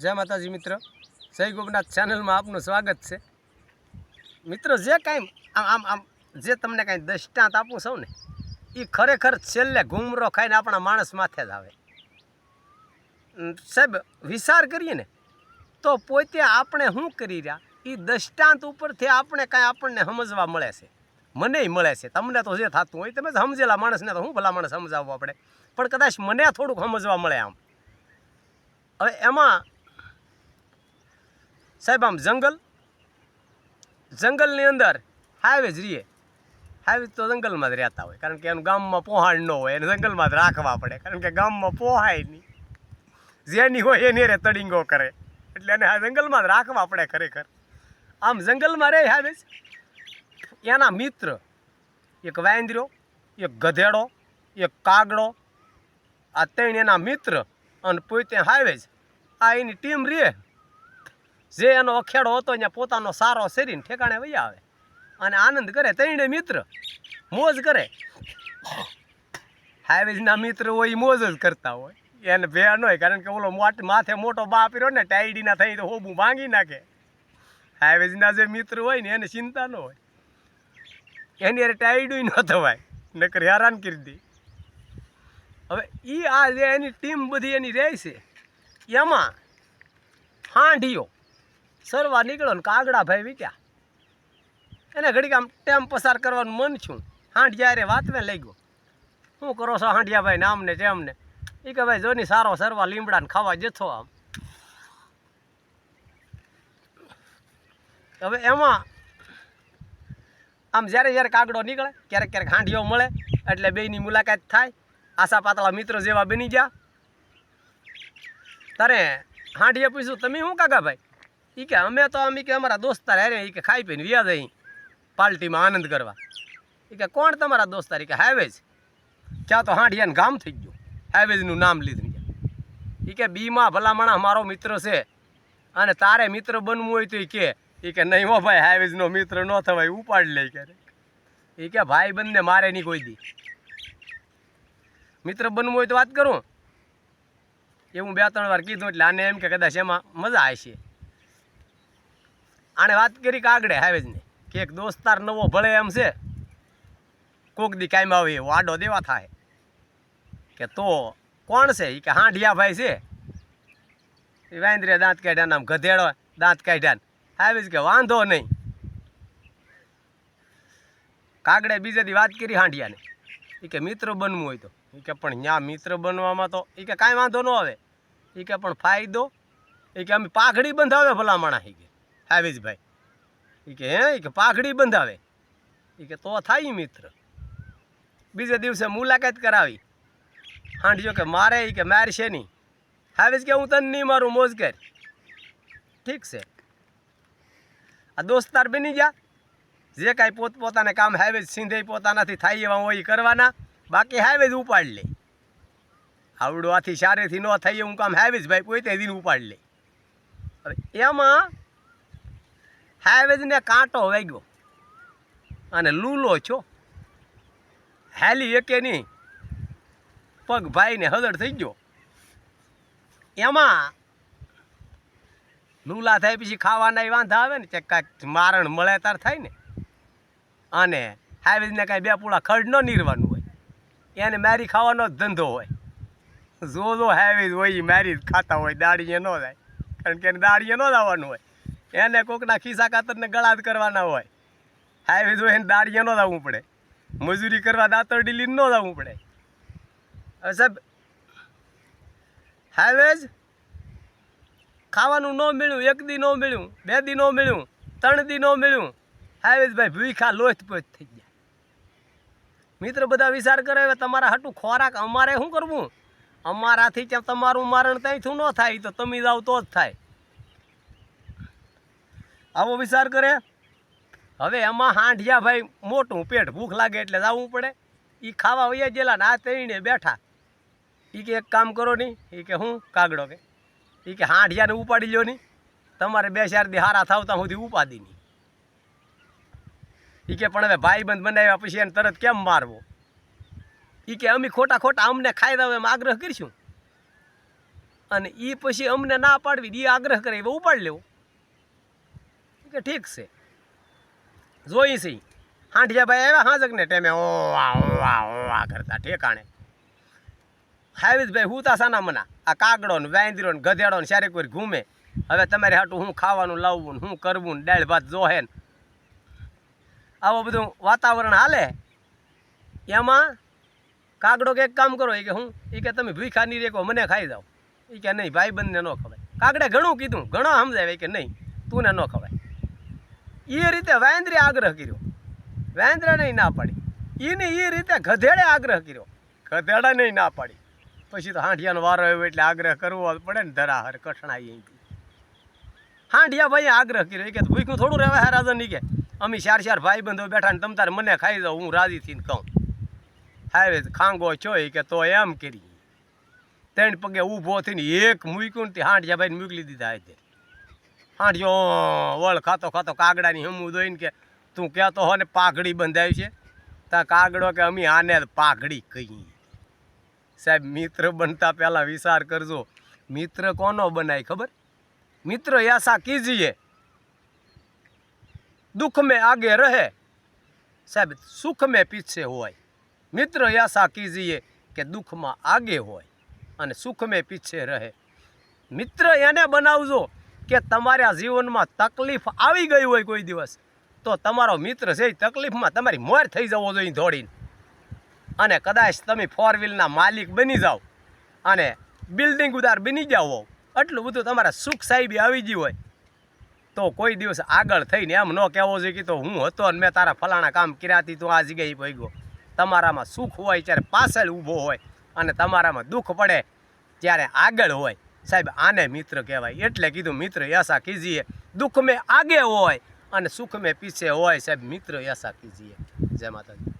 જય માતાજી મિત્ર. જય ગોપનાથ ચેનલમાં આપનું સ્વાગત છે. મિત્રો, જે કાંઈ આમ આમ આમ જે તમને કાંઈ દ્રષ્ટાંત આપું છું ને એ ખરેખર છેલ્લે ઘૂમરો ખાઈને આપણા માણસ માથે જ આવે. સાહેબ, વિચાર કરીએ ને, તો પોતે આપણે શું કરી રહ્યા? એ દ્રષ્ટાંત ઉપરથી આપણે કાંઈ આપણને સમજવા મળે છે. મનેય મળે છે. તમને તો જે થતું હોય, તમે સમજેલા માણસને તો હું ભલા માણસ સમજાવવું આપણે? પણ કદાચ મને થોડુંક સમજવા મળે આમ. હવે એમાં સાહેબ, આમ જંગલ, જંગલની અંદર હાઈવે જ રહીએ. હાઈવે તો જંગલમાં જ રહેતા હોય, કારણ કે એનું ગામમાં પોહાણ ન હોય, એને જંગલમાં જ રાખવા પડે, કારણ કે ગામમાં પોહાય નહીં. જેની હોય એની રે તડિંગો કરે, એટલે એને જંગલમાં જ રાખવા પડે ખરેખર. આમ જંગલમાં રહે હાઈવે એના મિત્ર, એક વાંદરો, એક ગધેડો, એક કાગડો, આ ત્રણ એના મિત્ર અને પોતે હાઈવેજ આ એની ટીમ રે જે એનો અખેડો હતો ત્યાં પોતાનો સારો શરીર ઠેકાણે વહી આવે. અને આનંદ કરે ત્રણે મિત્ર મોજ કરે. હાઈવેજના મિત્ર હોય એ મોજ જ કરતા હોય. એને ભે ન હોય, કારણ કે ઓલો મોટ, માથે મોટો બાપ રહ્યો ને, ટાઈડીના થઈ તો હોબું ભાંગી નાખે. હાઈવેજના જે મિત્ર હોય ને, એને ચિંતા ન હોય. એની અરે ટાઈડું ન થવાય, નકર હેરાન કરી દે. હવે એ આ જે એની ટીમ બધી એની રહે છે, એમાં હાંઢીઓ સરવા નીકળો ને કાગડા ભાઈ વીક્યા. એને ઘડીક આમ ટેમ પસાર કરવાનું મન છું હાંડિયા રે વાતવે લઈ ગયો. શું કરો છો હાંડિયા ભાઈ ને આમને તેમને એ કે ભાઈ જોની સારો સરવા લીમડાને ખાવા જથો આમ. હવે એમાં આમ જ્યારે જ્યારે કાગડો નીકળે, ક્યારેક ક્યારેક હાંડિયો મળે, એટલે બેયની મુલાકાત થાય. આશા પાતળા મિત્રો જેવા બની ગયા. તારે હાંડિયા પૂછ્યું, તમે શું કાકા ભાઈ? એ કે અમે તો અમે કે અમારા દોસ્તાર હારે એ કે ખાઈ પીને વ્યાજ અહીં પાર્ટીમાં આનંદ કરવા. એ કે કોણ તમારા દોસ્તાર એ કે હાઈવેજ ક્યાં તો હાંઢિયાને ગામ થઈ ગયું. હાઈવેજનું નામ લીધું એ કે બીમાં ભલામણા મારો મિત્ર છે. અને તારે મિત્ર બનવું હોય તો એ કે. એ કે નહીં હો ભાઈ હાઈવેજનો મિત્ર ન થવાય ઉપાડ લે કે. એ કે ભાઈ બંને મારે નહીં કોઈ દી. મિત્ર બનવું હોય તો વાત કરું. એ હું બે ત્રણ વાર કીધું એટલે આને એમ કે કદાચ એમાં મજા આવશે. આણે વાત કરી કાગડે હાવેજને કે એક દોસ્તાર નવો ભળે એમ છે. કોક દી કાયમ આવે એવો આડો દેવા થાય. કે તો કોણ છે? એ કે હાંઢિયા ભાઈ છે. એ વાંદરે દાંત કાઢ્યા નામ ગધેડો દાંત કાઢ્યા ને. જ કે વાંધો નહીં. કાગડે બીજે દી વાત કરી હાંડિયાને એ કે મિત્ર બનવું હોય તો. એ કે પણ ન્યા મિત્ર બનવામાં તો એ કે કાંઈ વાંધો ન આવે. એ કે પણ ફાયદો. એ કે અમે પાઘડી બંધાવે ભલામણા એ કે. હાવેજભાઈ એ કે, હે? એ કે, પાઘડી બંધાવે. એ કે, તો થાય મિત્ર. બીજે દિવસે મુલાકાત કરાવી. હાંડજો કે, મારે એ કે મારશે નહીં. હાવેજ કે, હું તને નહીં મારું મોજ કર. ઠીક છે. આ દોસ્તાર બની ગયા. જે કાંઈ પોતપોતાને કામ હાઈવેજ સિંધે પોતાનાથી થાય એવા હોય કરવાના. બાકી હાઈવેજ ઉપાડ લે. આવડો આથી સારેથી ન થાય એવું કામ હાઈવેજ ભાઈ, પોતે દિન ઉપાડ લે. હવે એમાં હાઈવેજને કાંટો વાગ્યો. અને લૂલો છો. હાલી એકે નહીં. પગ ભાઈને હદડ થઈ ગયો. એમાં લૂલા થાય પછી ખાવાના વાંધા આવે ને કે કાંઈક મારણ મળે તાર થાય ને. અને હાઈવેજને કાંઈ બે પૂળા ખડ ન નીરવાનું હોય. એને મારી ખાવાનો જ ધંધો હોય. જો જો હાઈવેજ હોય મારી જ ખાતા હોય, દાડીએ ન જાય. કારણ કે એને દાડીએ ન જવાનું હોય. એને કોકના ખિસ્સા કાતરને ગળા જ કરવાના હોય. હાઈવેજ જો એને દાડીએ ન જવું પડે. મજૂરી કરવા દાંતર ડીલી ન જવું પડે. હવે સાહેબ જ ખાવાનું ન મળ્યું, એક દી ન મળ્યું, બે દી ન મળ્યું, ત્રણ દી ન મળ્યું. હાઈવેજ ભાઈ ભૂખા લોથ પોત થઈ ગયા. મિત્ર બધા વિચાર કરે, હવે તમારા હાટું ખોરાક અમારે શું કરવું? અમારાથી ક્યાં તમારું મારણ ત્યાંથી ન થાય તો તમે જાઓ તો જ થાય. આવો વિચાર કરે. હવે એમાં હાંઢિયા ભાઈ મોટું પેટ ભૂખ લાગે એટલે જવું પડે. એ ખાવા વૈયા ગયેલા ને આ તઈને બેઠા. એ કે એક કામ કરો નહીં એ કે હું કાગડો કે. એ કે હાંઢિયાને ઉપાડી લ્યો નહીં તમારે બે ચાર દી હારા થાવતા સુધી ઉપાદી નહીં એ કે પણ હવે ભાઈબંધ બનાવ્યા પછી એને તરત કેમ મારવો? એ કે અમે ખોટા ખોટા અમને ખાઈ દો એમ આગ્રહ કરીશું. અને એ પછી અમને ના પાડવી એ આગ્રહ કરે એવો ઉપાડી લેવો. કે ઠીક છે. જોઈ છે. હાંઠિયાભાઈ આવ્યા હાંજકને ટેમે ઓ આ ઓ આ ઓ આ કરતા ઠેકાણે. હું તા સાના મના. આ કાગડો ને વાંદરો ને ગધેડો ને શારે કોઈ ઘૂમે. હવે તમારે હાટું હું ખાવાનું લાવવું ને હું કરવું ને દાળ ભાત જોહે ને. આવું બધું વાતાવરણ હાલે? એમાં કાગડો કે એક કામ કરો, એ કે હું, એ કે તમે ભૂખા નહીં રેકો, મને ખાઈ જાઓ. એ કે નહીં ભાઈ બંધને ન ખવાય. કાગડે ઘણું કીધું, ઘણો સમજાવે કે નહીં તું ને ન ખવાય. એ રીતે વાંદરે આગ્રહ કર્યો. વાંદરા નહીં ના પાડી. એને એ રીતે ગધેડે આગ્રહ કર્યો. ગધેડાને ના પાડી. પછી તો હાંઠિયાનો વારો આવ્યો એટલે આગ્રહ કરવો પડે ને ધરાહર કઠણાઈ અહીંથી. હાંઠિયા ભાઈએ આગ્રહ કર્યો. એ કે ભૂખ્યું થોડું રહેવા હે રાજા નહીં કે, અમે ચાર ચાર ભાઈ બંધો બેઠા ને તમ તારે મને ખાઈ દઉં હું રાજી થઈને કહું. હાવે ખાંગો છો એ કે તો એમ કરી. ત્રણ પગે ઊભો થઈને એક મૂક્યું ને તે હાંઠિયા ભાઈને મૂકલી દીધા આજે હાંડિયો વળ ખાતો ખાતો કાગડાની હમું દોઈને કે તું કહેતો હો ને પાઘડી બંધાવી છે, તા કાગડો કે અમે આને પાઘડી કહી સાહેબ, મિત્ર બનતા પહેલાં વિચાર કરજો. મિત્ર કોનો બનાય ખબર? મિત્ર યાસા કીજીએ. દુઃખ મેં આગે રહે. સાહેબ સુખ મેં પીછે હોય. મિત્ર યાસા કીજીએ કે દુઃખમાં આગે હોય અને સુખ મેં પીછે રહે. મિત્ર એને બનાવજો. કે તમારા જીવનમાં તકલીફ આવી ગઈ હોય કોઈ દિવસ, તો તમારો મિત્ર છે એ તકલીફમાં તમારી મોર થઈ જવો જોઈએ દોડીને અને કદાચ તમે ફોર વ્હીલના માલિક બની જાઓ અને બિલ્ડિંગ ઉદાર બની જાઓ હોવ એટલું બધું તમારા સુખ સાહેબી આવી ગયું હોય, તો કોઈ દિવસ આગળ થઈને એમ ન કહેવો જોઈએ કે તો હું હતો અને મેં તારા ફલાણા કામ કર્યાથી તું આ જગ્યાએ પહોંચ્યો તમારામાં સુખ હોય ત્યારે પાછળ ઊભો હોય અને તમારામાં દુઃખ પડે, ત્યારે આગળ હોય. સાહેબ, આને મિત્ર કહેવાય. એટલે કીધું, મિત્ર એસા કીજીએ. દુઃખ મેં આગે હોય અને સુખ મેં પીછે હોય. સાહેબ, મિત્ર એસા કીજીએ. જય માતાજી.